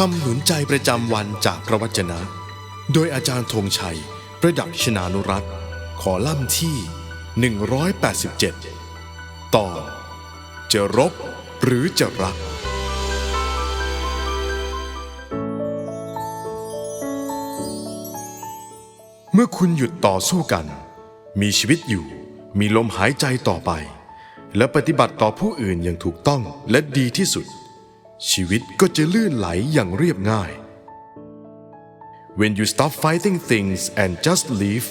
คำหนุนใจประจำวันจากพระวจนะ โดยอาจารย์ธงชัย ประดับชนานุรัตขอล่ำที่ 187ต่อจะรบหรือจะรัก เมื่อคุณหยุดต่อสู้กัน มีชีวิตอยู่ มีลมหายใจต่อไป และปฏิบัติต่อผู้อื่นอย่างถูกต้องและดีที่สุด ชีวิตก็จะลื่นไหลอย่างเรียบง่าย When you stop fighting things and just live,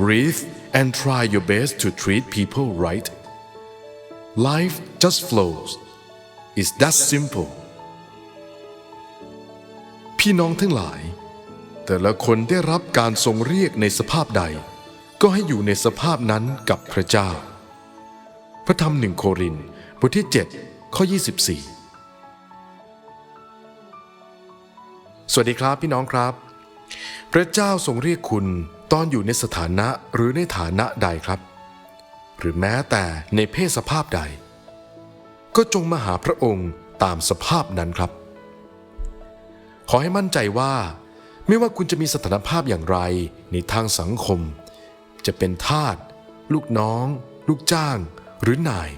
breathe, and try your best to treat people right, life just flows. It's that simple. พี่น้องทั้งหลาย แต่ละคนได้รับการทรงเรียกในสภาพใด ก็ให้อยู่ในสภาพนั้นกับพระเจ้า พระธรรมหนึ่งโครินธ์บทที่ 7 ข้อ 24 สวัสดีครับพี่น้องครับ พระเจ้าทรงเรียกคุณตอนอยู่ในสถานะหรือในฐานะใดครับ หรือแม้แต่ในเพศสภาพใด ก็จงมาหาพระองค์ตามสภาพนั้นครับ ขอให้มั่นใจว่า ไม่ว่าคุณจะมีสถานภาพอย่างไรในทางสังคม จะเป็นทาสลูกน้อง ลูกจ้าง หรือนาย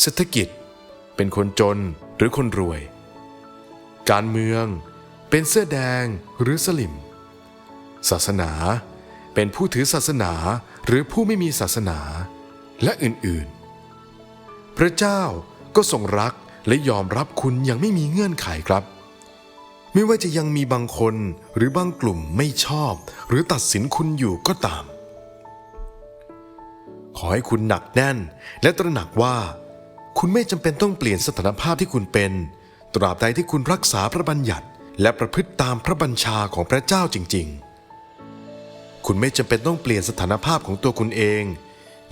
เศรษฐกิจ เป็นคนจนหรือคนรวย การเมือง เป็นเสื้อแดงหรือสลิม ศาสนา เป็นผู้ถือศาสนาหรือผู้ไม่มีศาสนาและอื่นๆ พระเจ้าก็ทรงรักและยอมรับคุณอย่างไม่มีเงื่อนไขครับ ไม่ว่าจะยังมีบางคนหรือบางกลุ่มไม่ชอบ หรือตัดสินคุณอยู่ก็ตาม ขอให้คุณหนักแน่นและตระหนักว่า คุณไม่จำเป็นต้องเปลี่ยนสถานภาพที่คุณเป็น ตราบใดที่คุณรักษาพระบัญญัติ และประพฤติตามพระบัญชาของพระเจ้าจริง ๆ คุณไม่จำเป็นต้องเปลี่ยนสถานภาพของตัวคุณเอง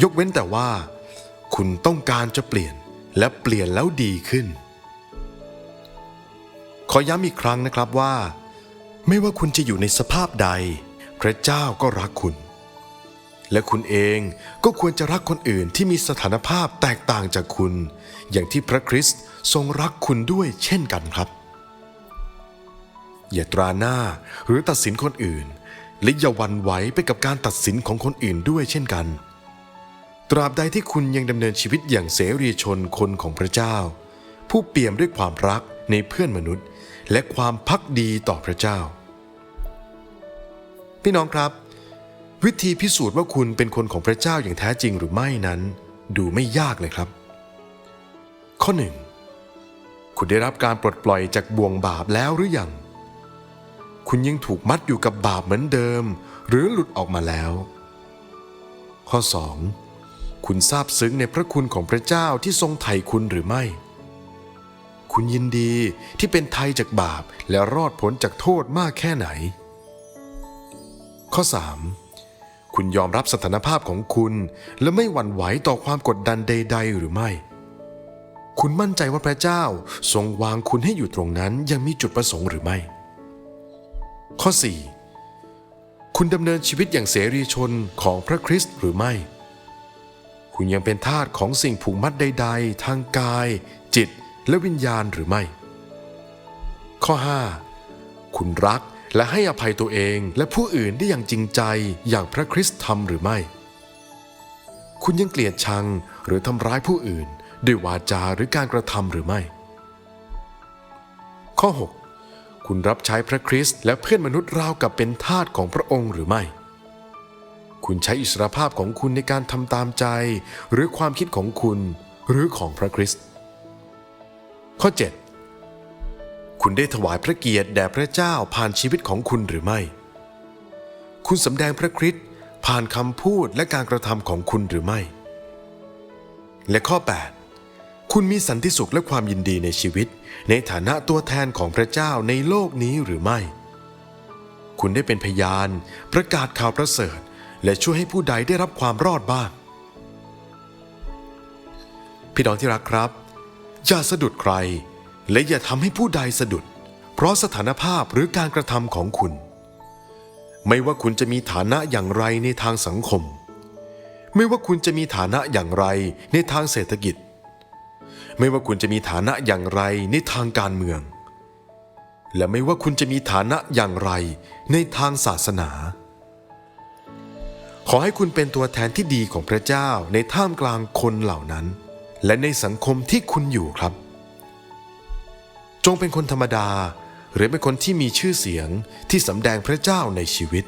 ยกเว้นแต่ว่า คุณต้องการจะเปลี่ยนและเปลี่ยนแล้วดีขึ้น ขอย้ำอีกครั้งนะครับว่า ไม่ว่าคุณจะอยู่ในสภาพใด พระเจ้าก็รักคุณ และคุณเองก็ควรจะรักคนอื่นที่มีสถานภาพแตกต่างจากคุณ อย่างที่พระคริสต์ทรงรักคุณด้วยเช่นกันครับ อย่าตราหน้าหรือตัดสินคนอื่น และอย่าหวันไหวไปกับการตัดสินของคนอื่นด้วยเช่นกัน ตราบใดที่คุณยังดำเนินชีวิตอย่างเสรีชนคนของพระเจ้า ผู้เปี่ยมด้วยความรักในเพื่อนมนุษย์ และความพักดีต่อพระเจ้า พี่น้องครับ วิธีพิสูจน์ว่าคุณเป็นคนของพระเจ้าอย่างแท้จริงหรือไม่นั้น ดูไม่ยากเลยครับ ข้อหนึ่งคุณได้รับการปลดปล่อยจากบ่วงบาปแล้วหรือยัง คุณยังถูกมัดอยู่กับบาปเหมือนเดิม หรือหลุดออกมาแล้ว ข้อ 2. คุณซาบซึ้งในพระคุณของพระเจ้าที่ทรงไถ่คุณหรือไม่ คุณยินดีที่เป็นไทยจากบาปและรอดพ้นจากโทษมากแค่ไหน ข้อ 3. คุณยอมรับสถานภาพของคุณ และไม่หวั่นไหวต่อความกดดันใด ๆ หรือไม่คุณมั่นใจว่าพระเจ้าทรงวางคุณให้อยู่ตรงนั้นยังมีจุดประสงค์หรือไม่ ข้อ 4. คุณดำเนินชีวิตอย่างเสรีชนของพระคริสต์หรือไม่ คุณยังเป็นทาสของสิ่งผูกมัดใด ๆ ทางกาย จิตและวิญญาณหรือไม่ ข้อ 5. คุณรักและให้อภัยตัวเองและผู้อื่นได้อย่างจริงใจอย่างพระคริสต์ทำหรือไม่ คุณยังเกลียดชังหรือทำร้ายผู้อื่น ด้วยวาจาหรือการกระทำหรือไม่ ข้อ 6. คุณรับใช้พระคริสต์และเพื่อนมนุษย์ราวกับเป็นทาสของพระองค์หรือไม่ คุณใช้อิสรภาพของคุณในการทำตามใจ หรือความคิดของคุณหรือของพระคริสต์ ข้อ 7. คุณได้ถวายพระเกียรติแด่พระเจ้าผ่านชีวิตของคุณหรือไม่ คุณสำแดงพระคริสต์ผ่านคำพูดและการกระทำของคุณหรือไม่ และข้อ 8 คุณมีสันติสุขและความยินดีในชีวิต ในฐานะตัวแทนของพระเจ้าในโลกนี้หรือไม่ คุณได้เป็นพยาน ประกาศข่าวประเสริฐ และช่วยให้ผู้ใดได้รับความรอดบ้าง พี่น้องที่รักครับ อย่าสะดุดใคร และอย่าทำให้ผู้ใดสะดุด เพราะสถานภาพหรือการกระทำของคุณ ไม่ว่าคุณจะมีฐานะอย่างไรในทางสังคม ไม่ว่าคุณจะมีฐานะอย่างไรในทางเศรษฐกิจ ไม่ว่าคุณจะมีฐานะอย่างไรในทางการเมือง และไม่ว่าคุณจะมีฐานะอย่างไรในทางศาสนา ขอให้คุณเป็นตัวแทนที่ดีของพระเจ้าในท่ามกลางคนเหล่านั้น และในสังคมที่คุณอยู่ครับ จงเป็นคนธรรมดาหรือเป็นคนที่มีชื่อเสียงที่สำแดงพระเจ้าในชีวิต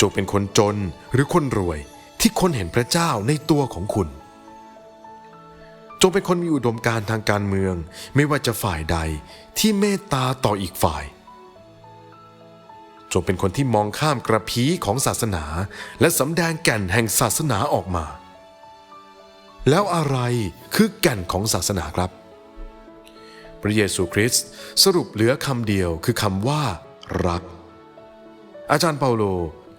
จงเป็นคนจนหรือคนรวยที่คนเห็นพระเจ้าในตัวของคุณ จงเป็นคนมีอุดมการณ์ทางการเมือง ไม่ว่าจะฝ่ายใดที่เมตตาต่ออีกฝ่าย จงเป็นคนที่มองข้ามกระพีของศาสนา และสำแดงแก่นแห่งศาสนาออกมา แล้วอะไรคือแก่นของศาสนาครับ พระเยซูคริสต์สรุปเหลือคำเดียวคือคำว่ารัก อาจารย์เปาโล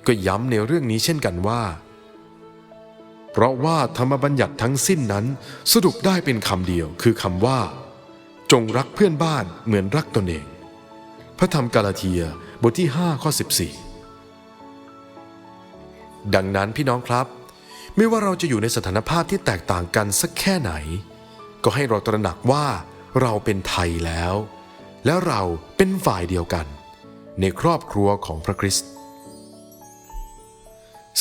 ก็ย้ำในเรื่องนี้เช่นกันว่า เพราะว่าธรรมบัญญัติทั้งสิ้นนั้นสรุปได้เป็นคำเดียวคือคำว่า จงรักเพื่อนบ้านเหมือนรักตนเอง พระธรรมกาลาเทียบทที่5ข้อ14 ดังนั้นพี่น้องครับ ไม่ว่าเราจะอยู่ในสถานภาพที่แตกต่างกันสักแค่ไหน ก็ให้เราตระหนักว่าเราเป็นไทยแล้ว และเราเป็นฝ่ายเดียวกัน ในครอบครัวของพระคริสต์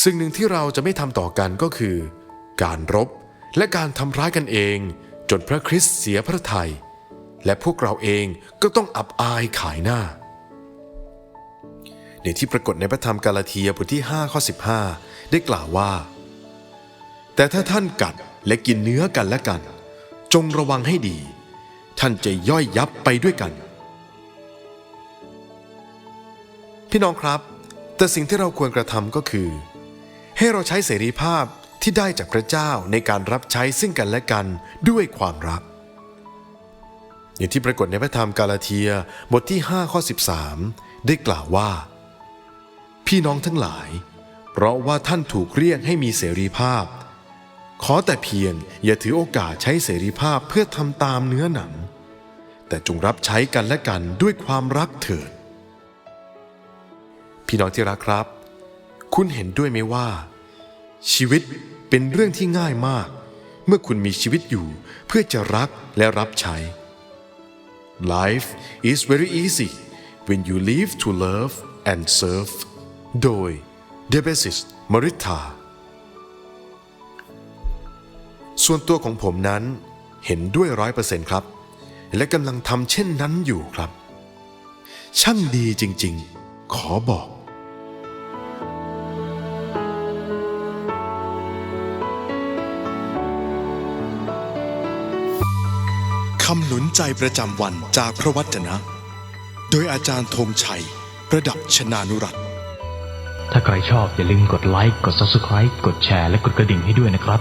สิ่งหนึ่งที่เราจะไม่ทำต่อกันก็คือ การรบและการทำร้ายกันเอง จนพระคริสต์เสียพระทัยและพวกเราเองก็ต้องอับอายขายหน้า ในที่ปรากฏในพระธรรมกาลาเทียบทที่5ข้อ15 ได้กล่าวว่า แต่ถ้าท่านกัดและกินเนื้อกันและกัน จงระวังให้ดี ท่านจะย่อยยับไปด้วยกัน พี่น้องครับ แต่สิ่งที่เราควรกระทำก็คือ ให้เราใช้เสรีภาพที่ได้จากพระเจ้าในการรับใช้ซึ่งกันและกันด้วยความรัก อย่างที่ปรากฏในพระธรรมกาลาเทียบทที่ 5 ข้อ 13 ได้กล่าวว่า พี่น้องทั้งหลาย เพราะว่าท่านถูกเรียกให้มีเสรีภาพ ขอแต่เพียงอย่าถือโอกาสใช้เสรีภาพเพื่อทำตามเนื้อหนัง แต่จงรับใช้กันและกันด้วยความรักเถิดพี่น้องที่รักครับ คุณเห็นด้วยไหมว่า ชีวิตเป็นเรื่องที่ง่ายมาก เมื่อคุณมีชีวิตอยู่เพื่อจะรักและรับใช้ Life is very easy when you live to love and serve โดย d e b e s i s Marita ส่วนตัวของผมนั้นเห็นด้วยร้อยเปอร์เซ็นต์ครับ และกำลังทำเช่นนั้นอยู่ครับ ช่างดีจริง ๆ ขอบอก คำหนุนใจประจำวันจากพระวจนะ โดยอาจารย์ธงชัย ประดับชนานุรัตถ้าใครชอบอย่าลืมกดไลค์ กด Subscribe กดแชร์และกดกระดิ่งให้ด้วยนะครับ